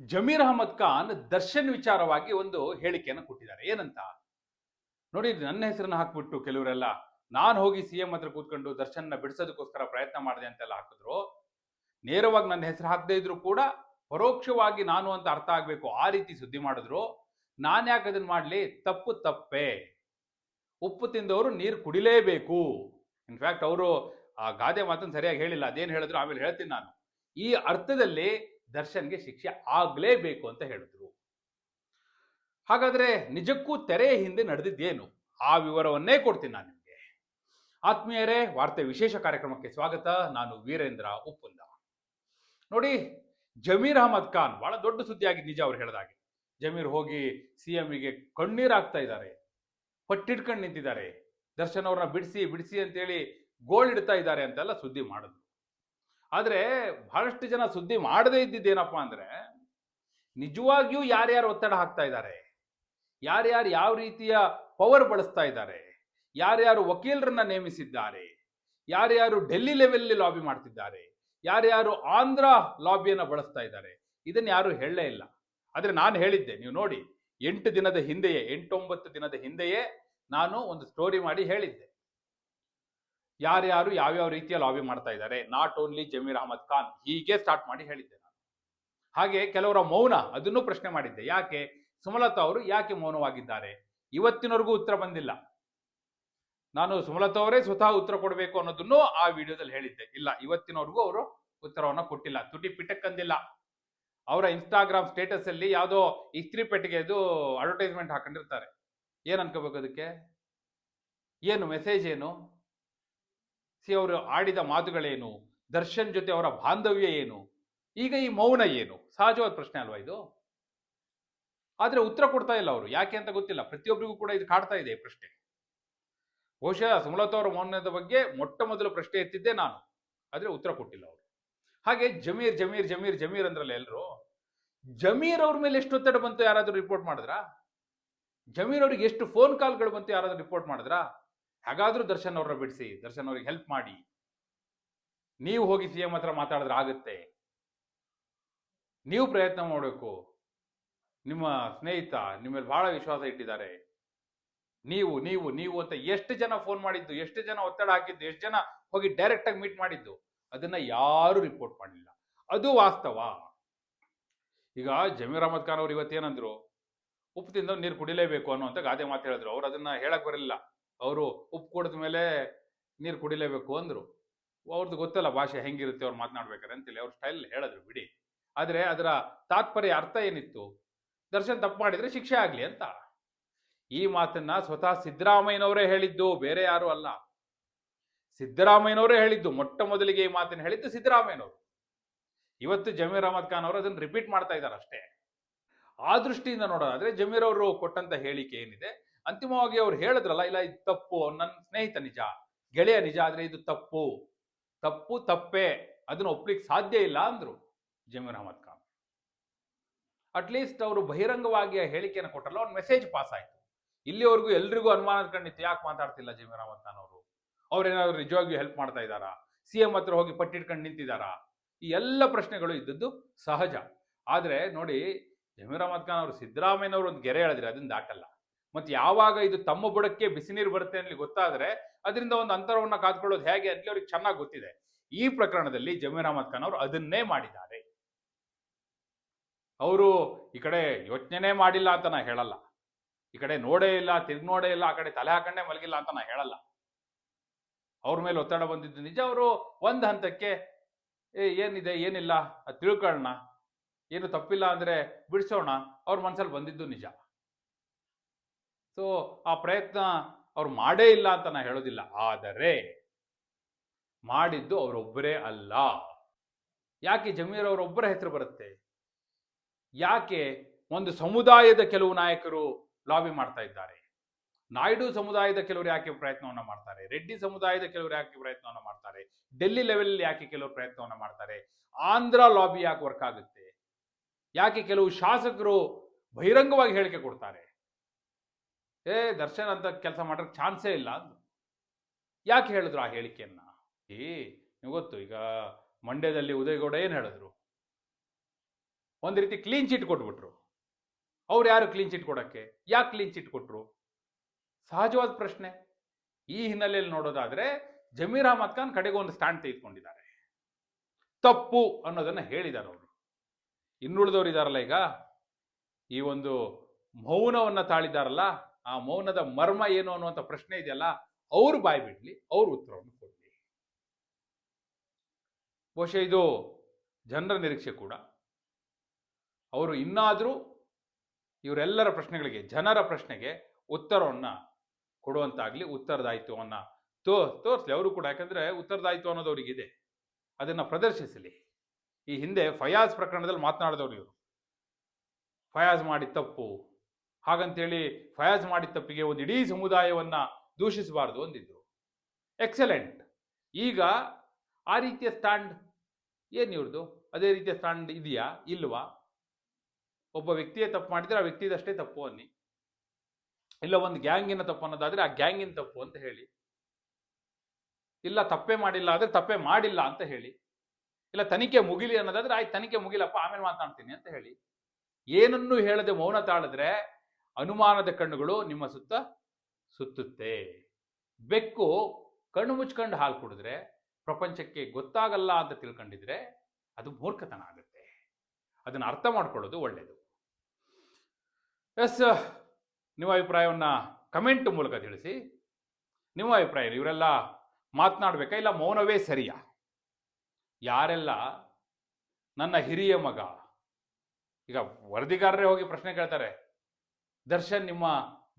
ಜಮೀರ್ ಅಹಮದ್ ಖಾನ್ ದರ್ಶನ್ ವಿಚಾರವಾಗಿ ಒಂದು ಹೇಳಿಕೆಯನ್ನು ಕೊಟ್ಟಿದ್ದಾರೆ. ಏನಂತ? ನೋಡಿ ನನ್ನ ಹೆಸರನ್ನ ಹಾಕ್ಬಿಟ್ಟು ಕೆಲವರೆಲ್ಲ, ನಾನು ಹೋಗಿ ಸಿ ಎಂ ಹತ್ರ ಕೂತ್ಕೊಂಡು ದರ್ಶನ್ನ ಬಿಡಿಸೋದಕ್ಕೋಸ್ಕರ ಪ್ರಯತ್ನ ಮಾಡಿದೆ ಅಂತೆಲ್ಲ ಹಾಕಿದ್ರು. ನೇರವಾಗಿ ನನ್ನ ಹೆಸರು ಹಾಕದೇ ಇದ್ರು ಕೂಡ ಪರೋಕ್ಷವಾಗಿ ನಾನು ಅಂತ ಅರ್ಥ ಆಗ್ಬೇಕು, ಆ ರೀತಿ ಸುದ್ದಿ ಮಾಡಿದ್ರು. ನಾನು ಯಾಕೆ ಅದನ್ನ ಮಾಡಲಿ? ತಪ್ಪು ತಪ್ಪೆ. ಉಪ್ಪು ತಿಂದವರು ನೀರು ಕುಡಿಲೇಬೇಕು. ಇನ್ಫ್ಯಾಕ್ಟ್ ಅವರು ಆ ಗಾದೆ ಮಾತನ್ನು ಸರಿಯಾಗಿ ಹೇಳಿಲ್ಲ. ಅದೇನು ಹೇಳಿದ್ರು? ಆಮೇಲೆ ಹೇಳ್ತೀನಿ ನಾನು. ಈ ಅರ್ಥದಲ್ಲಿ ದರ್ಶನ್ಗೆ ಶಿಕ್ಷೆ ಆಗ್ಲೇಬೇಕು ಅಂತ ಹೇಳಿದ್ರು. ಹಾಗಾದ್ರೆ ನಿಜಕ್ಕೂ ತೆರೆಯ ಹಿಂದೆ ನಡೆದಿದ್ದೇನು? ಆ ವಿವರವನ್ನೇ ಕೊಡ್ತೀನಿ ನಾನು ನಿಮಗೆ. ಆತ್ಮೀಯರೇ, ವಾರ್ತೆ ವಿಶೇಷ ಕಾರ್ಯಕ್ರಮಕ್ಕೆ ಸ್ವಾಗತ. ನಾನು ವೀರೇಂದ್ರ ಉಪ್ಪುಂದ. ನೋಡಿ, ಜಮೀರ್ ಅಹಮದ್ ಖಾನ್, ಬಹಳ ದೊಡ್ಡ ಸುದ್ದಿಯಾಗಿ ನಿಜ ಅವ್ರು ಹೇಳಿದಾಗೆ. ಜಮೀರ್ ಹೋಗಿ ಸಿ ಎಂಗೆ ಕಣ್ಣೀರ್ ಆಗ್ತಾ ಇದ್ದಾರೆ. ಪಟ್ಟಿಡ್ಕೊಂಡು ನಿಂತಿದ್ದಾರೆ. ದರ್ಶನ್ ಅವ್ರನ್ನ ಬಿಡಿಸಿ ಬಿಡಿಸಿ ಅಂತೇಳಿ ಇಡ್ತಾ ಇದ್ದಾರೆ ಅಂತೆಲ್ಲ ಸುದ್ದಿ ಮಾಡಿದ್ರು. ಆದ್ರೆ ಬಹಳಷ್ಟು ಜನ ಸುದ್ದಿ ಮಾಡದೇ ಇದ್ದಿದ್ದೇನಪ್ಪ ಅಂದ್ರೆ, ನಿಜವಾಗಿಯೂ ಯಾರ್ಯಾರು ಒತ್ತಡ ಹಾಕ್ತಾ ಇದ್ದಾರೆ, ಯಾರ್ಯಾರು ಯಾವ ರೀತಿಯ ಪವರ್ ಬಳಸ್ತಾ ಇದ್ದಾರೆ, ಯಾರ್ಯಾರು ವಕೀಲರನ್ನ ನೇಮಿಸಿದ್ದಾರೆ, ಯಾರ್ಯಾರು ಡೆಲ್ಲಿ ಲೆವೆಲ್ ಲಾಬಿ ಮಾಡ್ತಿದ್ದಾರೆ, ಯಾರ್ಯಾರು ಆಂಧ್ರ ಲಾಬಿಯನ್ನ ಬಳಸ್ತಾ ಇದ್ದಾರೆ, ಇದನ್ನ ಯಾರು ಹೇಳಲೇ ಇಲ್ಲ. ಆದ್ರೆ ನಾನು ಹೇಳಿದ್ದೆ, ನೀವು ನೋಡಿ, ಎಂಟು ದಿನದ ಹಿಂದೆಯೇ, ಎಂಟೊಂಬತ್ತು ದಿನದ ಹಿಂದೆಯೇ ನಾನು ಒಂದು ಸ್ಟೋರಿ ಮಾಡಿ ಹೇಳಿದ್ದೆ. ಯಾರ್ಯಾರು ಯಾವ್ಯಾವ ರೀತಿಯ ಲಾಬಿ ಮಾಡ್ತಾ ಇದ್ದಾರೆ ನಾಟ್ ಓನ್ಲಿ ಜಮೀರ್ ಅಹಮದ್ ಖಾನ್ ಹೀಗೆ ಸ್ಟಾರ್ಟ್ ಮಾಡಿ ಹೇಳಿದ್ದೆ ನಾನು. ಹಾಗೆ ಕೆಲವರ ಮೌನ ಅದನ್ನು ಪ್ರಶ್ನೆ ಮಾಡಿದ್ದೆ, ಯಾಕೆ ಸುಮಲತಾ ಅವರು ಯಾಕೆ ಮೌನವಾಗಿದ್ದಾರೆ? ಇವತ್ತಿನವರೆಗೂ ಉತ್ತರ ಬಂದಿಲ್ಲ. ನಾನು ಸುಮಲತಾ ಅವರೇ ಸ್ವತಃ ಉತ್ತರ ಕೊಡಬೇಕು ಅನ್ನೋದನ್ನು ಆ ವಿಡಿಯೋದಲ್ಲಿ ಹೇಳಿದ್ದೆ. ಇಲ್ಲ, ಇವತ್ತಿನವರೆಗೂ ಅವರು ಉತ್ತರವನ್ನ ಕೊಟ್ಟಿಲ್ಲ, ತುಟಿ ಪಿಟಕ್ಕಂದಿಲ್ಲ. ಅವರ ಇನ್ಸ್ಟಾಗ್ರಾಮ್ ಸ್ಟೇಟಸ್ ಅಲ್ಲಿ ಯಾವುದೋ ಇಸ್ತ್ರಿ ಪೆಟ್ಟಿಗೆದು ಅಡ್ವರ್ಟೈಸ್ಮೆಂಟ್ ಹಾಕೊಂಡಿರ್ತಾರೆ. ಏನ್ ಅನ್ಕೋಬೇಕು ಅದಕ್ಕೆ? ಏನು ಮೆಸೇಜ್ ಏನು? ಸಿ ಅವರು ಆಡಿದ ಮಾತುಗಳೇನು? ದರ್ಶನ್ ಜೊತೆ ಅವರ ಬಾಂಧವ್ಯ ಏನು? ಈಗ ಈ ಮೌನ ಏನು? ಸಹಜವಾದ ಪ್ರಶ್ನೆ ಅಲ್ವಾ ಇದು? ಆದರೆ ಉತ್ತರ ಕೊಡ್ತಾ ಇಲ್ಲ ಅವರು. ಯಾಕೆ ಅಂತ ಗೊತ್ತಿಲ್ಲ. ಪ್ರತಿಯೊಬ್ಬರಿಗೂ ಕೂಡ ಇದು ಕಾಡ್ತಾ ಇದೆ ಪ್ರಶ್ನೆ. ಬಹುಶಃ ಸುಮಲತಾ ಅವರ ಮೌನದ ಬಗ್ಗೆ ಮೊಟ್ಟ ಮೊದಲು ಪ್ರಶ್ನೆ ಎತ್ತಿದ್ದೆ ನಾನು. ಆದರೆ ಉತ್ತರ ಕೊಟ್ಟಿಲ್ಲ ಅವರು. ಹಾಗೆ ಜಮೀರ್ ಜಮೀರ್ ಜಮೀರ್ ಜಮೀರ್ ಅಂದ್ರಲ್ಲ ಎಲ್ಲರೂ ಜಮೀರ್ ಅವ್ರ ಮೇಲೆ ಎಷ್ಟು ಒತ್ತಡ ಬಂತು ಯಾರಾದರೂ ರಿಪೋರ್ಟ್ ಮಾಡಿದ್ರಾ? ಜಮೀರ್ ಅವ್ರಿಗೆ ಎಷ್ಟು ಫೋನ್ ಕಾಲ್ಗಳು ಬಂತು ಯಾರಾದರೂ ರಿಪೋರ್ಟ್ ಮಾಡಿದ್ರಾ? ಹಾಗಾದ್ರೂ ದರ್ಶನ್ ಅವ್ರನ್ನ ಬಿಡಿಸಿ, ದರ್ಶನ್ ಅವ್ರಿಗೆ ಹೆಲ್ಪ್ ಮಾಡಿ. ನೀವು ಹೋಗಿ ಸಿ ಎಂ ಹತ್ರ ಮಾತಾಡಿದ್ರೆ ಆಗುತ್ತೆ. ನೀವು ಪ್ರಯತ್ನ ಮಾಡಬೇಕು. ನಿಮ್ಮ ಸ್ನೇಹಿತ, ನಿಮ್ಮ ಮೇಲೆ ಬಹಳ ವಿಶ್ವಾಸ ಇಟ್ಟಿದ್ದಾರೆ. ನೀವು ನೀವು ನೀವು ಅಂತ ಎಷ್ಟು ಜನ ಫೋನ್ ಮಾಡಿದ್ದು, ಎಷ್ಟು ಜನ ಒತ್ತಡ ಹಾಕಿದ್ದು, ಎಷ್ಟು ಜನ ಹೋಗಿ ಡೈರೆಕ್ಟ್ ಆಗಿ ಮೀಟ್ ಮಾಡಿದ್ದು, ಅದನ್ನ ಯಾರು ರಿಪೋರ್ಟ್ ಮಾಡಲಿಲ್ಲ. ಅದು ವಾಸ್ತವ. ಈಗ ಜಮೀರ್ ಅಹಮದ್ ಖಾನ್ ಅವ್ರು ಇವತ್ತೇನಂದ್ರು, ಉಪ್ಪು ತಿಂದ ನೀರು ಕುಡಿಲೇಬೇಕು ಅನ್ನುವಂತ ಗಾದೆ ಮಾತು ಹೇಳಿದ್ರು. ಅವ್ರು ಅದನ್ನ ಹೇಳಕ್ ಬರಲಿಲ್ಲ. ಅವರು ಉಪ್ಪು ಕುಡಿದ ಮೇಲೆ ನೀರು ಕುಡಿಲೇಬೇಕು ಅಂದ್ರು. ಅವ್ರದ್ದು ಗೊತ್ತಲ್ಲ ಭಾಷೆ ಹೆಂಗಿರುತ್ತೆ ಅವ್ರು ಮಾತನಾಡ್ಬೇಕಾರೆ ಅಂತೇಳಿ ಅವ್ರ ಸ್ಟೈಲ್ ಹೇಳಿದ್ರು ಬಿಡಿ. ಆದರೆ ಅದರ ತಾತ್ಪರ್ಯ ಅರ್ಥ ಏನಿತ್ತು? ದರ್ಶನ್ ತಪ್ಪು ಮಾಡಿದ್ರೆ ಶಿಕ್ಷೆ ಆಗ್ಲಿ ಅಂತ. ಈ ಮಾತನ್ನ ಸ್ವತಃ ಸಿದ್ದರಾಮಯ್ಯನವರೇ ಹೇಳಿದ್ದು, ಬೇರೆ ಯಾರು ಅಲ್ಲ. ಸಿದ್ದರಾಮಯ್ಯನವರೇ ಹೇಳಿದ್ದು, ಮೊಟ್ಟ ಮೊದಲಿಗೆ ಈ ಮಾತನ್ನ ಹೇಳಿದ್ದು ಸಿದ್ದರಾಮಯ್ಯನವರು. ಇವತ್ತು ಜಮೀರ್ ಅಹಮದ್ ಖಾನ್ ಅವರು ಅದನ್ನ ರಿಪೀಟ್ ಮಾಡ್ತಾ ಇದ್ದಾರೆ ಅಷ್ಟೇ. ಆ ದೃಷ್ಟಿಯಿಂದ ನೋಡೋದಾದ್ರೆ ಜಮೀರ್ ಅವರು ಕೊಟ್ಟಂತ ಹೇಳಿಕೆ ಏನಿದೆ? ಅಂತಿಮವಾಗಿ ಅವ್ರು ಹೇಳಿದ್ರಲ್ಲ, ಇಲ್ಲ ಇದು ತಪ್ಪು, ನನ್ನ ಸ್ನೇಹಿತ ನಿಜ, ಗೆಳೆಯ ನಿಜ ಆದ್ರೆ ಇದು ತಪ್ಪು. ತಪ್ಪು ತಪ್ಪೇ, ಅದನ್ನ ಒಪ್ಲಿಕ್ಕೆ ಸಾಧ್ಯ ಇಲ್ಲ ಅಂದ್ರು ಜಮೀರ್ ಅಹಮದ್ ಖಾನ್. ಅಟ್ಲೀಸ್ಟ್ ಅವರು ಬಹಿರಂಗವಾಗಿ ಆ ಹೇಳಿಕೆಯನ್ನು ಕೊಟ್ಟಲ್ಲ ಅವ್ರ ಮೆಸೇಜ್ ಪಾಸ್ ಆಯ್ತು. ಇಲ್ಲಿವರೆಗೂ ಎಲ್ರಿಗೂ ಅನುಮಾನ ಕಂಡಿತ್ತು ಯಾಕೆ ಮಾತಾಡ್ತಿಲ್ಲ ಜಮೀರ್ ಅಹಮದ್ ಖಾನ್ ಅವರು? ಅವ್ರೇನಾದ್ರು ನಿಜವಾಗಿಯೂ ಹೆಲ್ಪ್ ಮಾಡ್ತಾ ಇದ್ದಾರಾ? ಸಿ ಎಂ ಹತ್ರ ಹೋಗಿ ಪಟ್ಟಿಟ್ಕೊಂಡು ನಿಂತಿದ್ದಾರಾ? ಈ ಎಲ್ಲ ಪ್ರಶ್ನೆಗಳು ಇದ್ದದ್ದು ಸಹಜ. ಆದರೆ ನೋಡಿ, ಜಮೀರ್ ಅಹಮದ್ ಖಾನ್ ಅವರು ಸಿದ್ದರಾಮಯ್ಯನವರು ಒಂದು ಗೆರೆ ಹೇಳಿದ್ರೆ ಅದನ್ನ ದಾಟಲ್ಲ. ಮತ್ತೆ ಯಾವಾಗ ಇದು ತಮ್ಮ ಬುಡಕ್ಕೆ ಬಿಸಿ ನೀರು ಬರುತ್ತೆ ಅಲ್ಲಿ ಗೊತ್ತಾದ್ರೆ ಅದರಿಂದ ಒಂದು ಅಂತರವನ್ನ ಕಾದ್ಕೊಳ್ಳೋದು ಹೇಗೆ ಅಂತ ಅವ್ರಿಗೆ ಚೆನ್ನಾಗಿ ಗೊತ್ತಿದೆ. ಈ ಪ್ರಕರಣದಲ್ಲಿ ಜಮೀರ್ ಅಹಮದ್ ಖಾನ್ ಅವರು ಅದನ್ನೇ ಮಾಡಿದ್ದಾರೆ. ಅವರು ಈ ಕಡೆ ಯೋಚನೆ ಮಾಡಿಲ್ಲ ಅಂತ ನಾ ಹೇಳಲ್ಲ. ಈ ಕಡೆ ನೋಡೇ ಇಲ್ಲ, ತಿರ್ಗಿ ನೋಡೇ ಇಲ್ಲ, ಆ ಕಡೆ ತಲೆ ಹಾಕೊಂಡೇ ಮಲಗಿಲ್ಲ ಅಂತ ನಾ ಹೇಳಲ್ಲ. ಅವ್ರ ಮೇಲೆ ಒತ್ತಡ ಬಂದಿದ್ದು ನಿಜ, ಅವರು ಒಂದ್ ಹಂತಕ್ಕೆ, ಏ, ಏನಿದೆ, ಏನಿಲ್ಲ, ಅದು ತಿಳ್ಕೊಳ್ಳೋಣ ಏನು ತಪ್ಪಿಲ್ಲ ಅಂದ್ರೆ ಬಿಡಿಸೋಣ? ಅವ್ರ ಮನ್ಸಲ್ಲಿ ಬಂದಿದ್ದು ನಿಜ. ಸೊ ಆ ಪ್ರಯತ್ನ ಅವ್ರು ಮಾಡೇ ಇಲ್ಲ ಅಂತ ನಾ ಹೇಳೋದಿಲ್ಲ. ಆದರೆ, ಮಾಡಿದ್ದು ಅವರೊಬ್ಬರೇ ಅಲ್ಲ. ಯಾಕೆ ಜಮೀರ್ ಅವರೊಬ್ಬರ ಹೆಸರು ಬರುತ್ತೆ? ಯಾಕೆ ಒಂದು ಸಮುದಾಯದ ಕೆಲವು ನಾಯಕರು ಲಾಬಿ ಮಾಡ್ತಾ ಇದ್ದಾರೆ? ನಾಯ್ಡು ಸಮುದಾಯದ ಕೆಲವರು ಯಾಕೆ ಪ್ರಯತ್ನವನ್ನ ಮಾಡ್ತಾರೆ? ರೆಡ್ಡಿ ಸಮುದಾಯದ ಕೆಲವರು ಯಾಕೆ ಪ್ರಯತ್ನವನ್ನ ಮಾಡ್ತಾರೆ? ಡೆಲ್ಲಿ ಲೆವೆಲ್ ಯಾಕೆ ಕೆಲವರು ಪ್ರಯತ್ನವನ್ನ ಮಾಡ್ತಾರೆ? ಆಂಧ್ರ ಲಾಬಿ ಯಾಕೆ ವರ್ಕ್ ಆಗುತ್ತೆ? ಯಾಕೆ ಕೆಲವು ಶಾಸಕರು ಬಹಿರಂಗವಾಗಿ ಹೇಳಿಕೆ ಕೊಡ್ತಾರೆ? ಏ, ದರ್ಶನ್ ಅಂತ ಕೆಲಸ ಮಾಡೋಕ್ಕೆ ಚಾನ್ಸೇ ಇಲ್ಲ ಯಾಕೆ ಹೇಳಿದ್ರು ಆ ಹೇಳಿಕೆಯನ್ನು? ಏ ನೀವು ಗೊತ್ತು, ಈಗ ಮಂಡ್ಯದಲ್ಲಿ ಉದಯಗೌಡ ಏನು ಹೇಳಿದ್ರು? ಒಂದು ರೀತಿ ಕ್ಲೀನ್ ಚಿಟ್ ಕೊಟ್ಬಿಟ್ರು. ಅವ್ರು ಯಾರು ಕ್ಲೀನ್ ಚಿಟ್ ಕೊಡೋಕ್ಕೆ? ಯಾಕೆ ಕ್ಲೀನ್ ಚಿಟ್ ಕೊಟ್ರು? ಸಹಜವಾದ ಪ್ರಶ್ನೆ. ಈ ಹಿನ್ನೆಲೆಯಲ್ಲಿ ನೋಡೋದಾದ್ರೆ ಜಮೀರ್ ಅಹಮದ್ ಖಾನ್ ಕಡೆಗೆ ಒಂದು ಸ್ಟ್ಯಾಂಡ್ ತೆಗೆದುಕೊಂಡಿದ್ದಾರೆ. ತಪ್ಪು ಅನ್ನೋದನ್ನ ಹೇಳಿದ್ದಾರೆ ಅವರು. ಇನ್ನುಳಿದವರು ಇದ್ದಾರಲ್ಲ ಈಗ? ಈ ಒಂದು ಮೌನವನ್ನು ತಾಳಿದಾರಲ್ಲ ಆ ಮೌನದ ಮರ್ಮ ಏನು ಅನ್ನುವಂಥ ಪ್ರಶ್ನೆ ಇದೆಯಲ್ಲ, ಅವ್ರು ಬಾಯ್ ಬಿಡ್ಲಿ, ಅವ್ರ ಉತ್ತರವನ್ನು ಕೊಡ್ಲಿ. ಬಹುಶಃ ಇದು ಜನರ ನಿರೀಕ್ಷೆ ಕೂಡ. ಅವರು ಇನ್ನಾದರೂ ಇವರೆಲ್ಲರ ಪ್ರಶ್ನೆಗಳಿಗೆ, ಜನರ ಪ್ರಶ್ನೆಗೆ ಉತ್ತರವನ್ನು ಕೊಡುವಂತಾಗ್ಲಿ ಉತ್ತರದಾಯಿತ್ವವನ್ನು ತೋ, ತೋರಿಸ್ಲಿ. ಅವರು ಕೂಡ ಯಾಕಂದರೆ ಉತ್ತರದಾಯಿತ್ವ ಅನ್ನೋದು ಅವರಿಗಿದೆ. ಅದನ್ನು ಪ್ರದರ್ಶಿಸಲಿ. ಈ ಹಿಂದೆ ಫಯಾಜ್ ಪ್ರಕರಣದಲ್ಲಿ ಮಾತನಾಡಿದವರು ಇವರು. ಫಯಾಜ್ ಮಾಡಿದ ತಪ್ಪು. ಹಾಗಂತೇಳಿ ಫಯಾಜ್ ಮಾಡಿದ ತಪ್ಪಿಗೆ ಒಂದು ಇಡೀ ಸಮುದಾಯವನ್ನ ದೂಷಿಸಬಾರದು ಅಂದಿದ್ರು. ಎಕ್ಸಲೆಂಟ್ ಈಗ ಆ ರೀತಿಯ ಸ್ಟ್ಯಾಂಡ್ ಏನು ಇವ್ರದ್ದು ಅದೇ ರೀತಿಯ ಸ್ಟ್ಯಾಂಡ್ ಇದೆಯಾ? ಇಲ್ವಾ? ಒಬ್ಬ ವ್ಯಕ್ತಿಯೇ ತಪ್ಪು ಮಾಡಿದ್ರೆ ಆ ವ್ಯಕ್ತಿದಷ್ಟೇ ತಪ್ಪು ಅನ್ನಿ. ಇಲ್ಲ, ಒಂದು ಗ್ಯಾಂಗಿನ ತಪ್ಪು ಅನ್ನೋದಾದ್ರೆ ಆ ಗ್ಯಾಂಗಿನ ತಪ್ಪು ಅಂತ ಹೇಳಿ. ಇಲ್ಲ, ತಪ್ಪೇ ಮಾಡಿಲ್ಲ ಆದ್ರೆ ತಪ್ಪೇ ಮಾಡಿಲ್ಲ ಅಂತ ಹೇಳಿ. ಇಲ್ಲ, ತನಿಖೆ ಮುಗಿಲಿ ಅನ್ನೋದಾದ್ರೆ ಆಯ್ತು, ತನಿಖೆ ಮುಗಿಲಪ್ಪ, ಆಮೇಲೆ ಮಾತಾಡ್ತೀನಿ ಅಂತ ಹೇಳಿ. ಏನನ್ನೂ ಹೇಳದೆ ಮೌನ ತಾಳಿದ್ರೆ ಅನುಮಾನದ ಕಣ್ಣುಗಳು ನಿಮ್ಮ ಸುತ್ತ ಸುತ್ತುತ್ತೆ. ಬೆಕ್ಕು ಕಣ್ಣು ಮುಚ್ಕೊಂಡು ಹಾಲು ಕುಡಿದ್ರೆ, ಪ್ರಪಂಚಕ್ಕೆ ಗೊತ್ತಾಗಲ್ಲ ಅಂತ ತಿಳ್ಕೊಂಡಿದ್ರೆ ಅದು ಮೂರ್ಖತನ ಆಗುತ್ತೆ. ಅದನ್ನು ಅರ್ಥ ಮಾಡ್ಕೊಳ್ಳೋದು ಒಳ್ಳೆಯದು ಎಸ್, ನಿಮ್ಮ ಅಭಿಪ್ರಾಯವನ್ನ ಕಮೆಂಟ್ ಮೂಲಕ ತಿಳಿಸಿ. ನಿಮ್ಮ ಅಭಿಪ್ರಾಯ ಇವರೆಲ್ಲ ಮಾತನಾಡ್ಬೇಕಾ ಇಲ್ಲ ಮೌನವೇ ಸರಿಯಾ? ಯಾರೆಲ್ಲ ನನ್ನ ಹಿರಿಯ ಮಗ, ಈಗ ವರದಿಗಾರರೇ ಹೋಗಿ ಪ್ರಶ್ನೆ ಕೇಳ್ತಾರೆ ದರ್ಶನ್ ನಿಮ್ಮ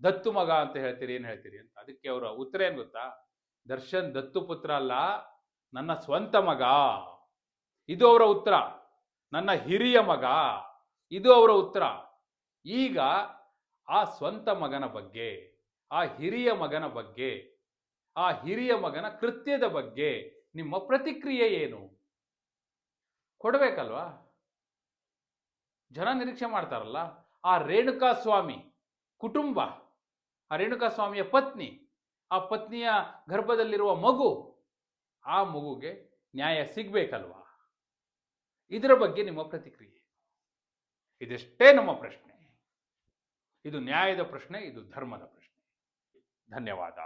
ದತ್ತು ಮಗ ಅಂತ ಹೇಳ್ತೀರಿ, ಏನು ಹೇಳ್ತೀರಿ ಅಂತ. ಅದಕ್ಕೆ ಅವರ ಉತ್ತರ ಏನು ಗೊತ್ತಾ? ದರ್ಶನ್ ದತ್ತು ಪುತ್ರ ಅಲ್ಲ, ನನ್ನ ಸ್ವಂತ ಮಗ. ಇದು ಅವರ ಉತ್ತರ. ನನ್ನ ಹಿರಿಯ ಮಗ. ಇದು ಅವರ ಉತ್ತರ. ಈಗ ಆ ಸ್ವಂತ ಮಗನ ಬಗ್ಗೆ, ಆ ಹಿರಿಯ ಮಗನ ಬಗ್ಗೆ, ಆ ಹಿರಿಯ ಮಗನ ಕೃತ್ಯದ ಬಗ್ಗೆ ನಿಮ್ಮ ಪ್ರತಿಕ್ರಿಯೆ ಏನು? ಕೊಡಬೇಕಲ್ವಾ? ಜನ ನಿರೀಕ್ಷೆ ಮಾಡ್ತಾರಲ್ಲ, ಆ ರೇಣುಕಾ ಸ್ವಾಮಿ ಕುಟುಂಬ ಆ ರೇಣುಕಾ ಸ್ವಾಮಿಯ ಪತ್ನಿ, ಆ ಪತ್ನಿಯ ಗರ್ಭದಲ್ಲಿರುವ ಮಗು, ಆ ಮಗುಗೆ ನ್ಯಾಯ ಸಿಗಬೇಕಲ್ವಾ? ಇದರ ಬಗ್ಗೆ ನಿಮ್ಮ ಪ್ರತಿಕ್ರಿಯೆ? ಇದೆಷ್ಟೇ ನಮ್ಮ ಪ್ರಶ್ನೆ. ಇದು ನ್ಯಾಯದ ಪ್ರಶ್ನೆ, ಇದು ಧರ್ಮದ ಪ್ರಶ್ನೆ. ಧನ್ಯವಾದ.